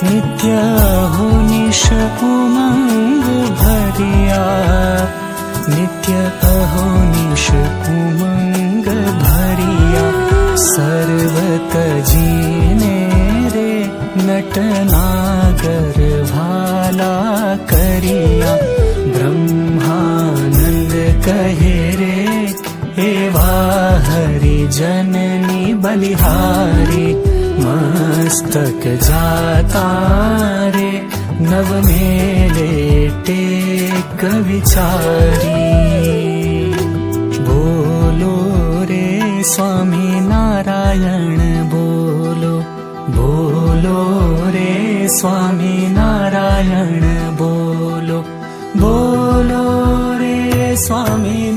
समरे रे नित्य हो निश उमङ्ग भरिया। नित्य अहो निश उमङ्ग भरिया। सर्वत जीने रे नटनागर भाला करिया। ब्रह्मानन्द कहे रे एवा हरि जननी बलिहारी मस्तक जाता रे नव मेले टेक विचारी बोलो रे स्वामी नारायण बोलो। बोलो रे स्वामी नारायण बोलो। बोलो रे स्वामी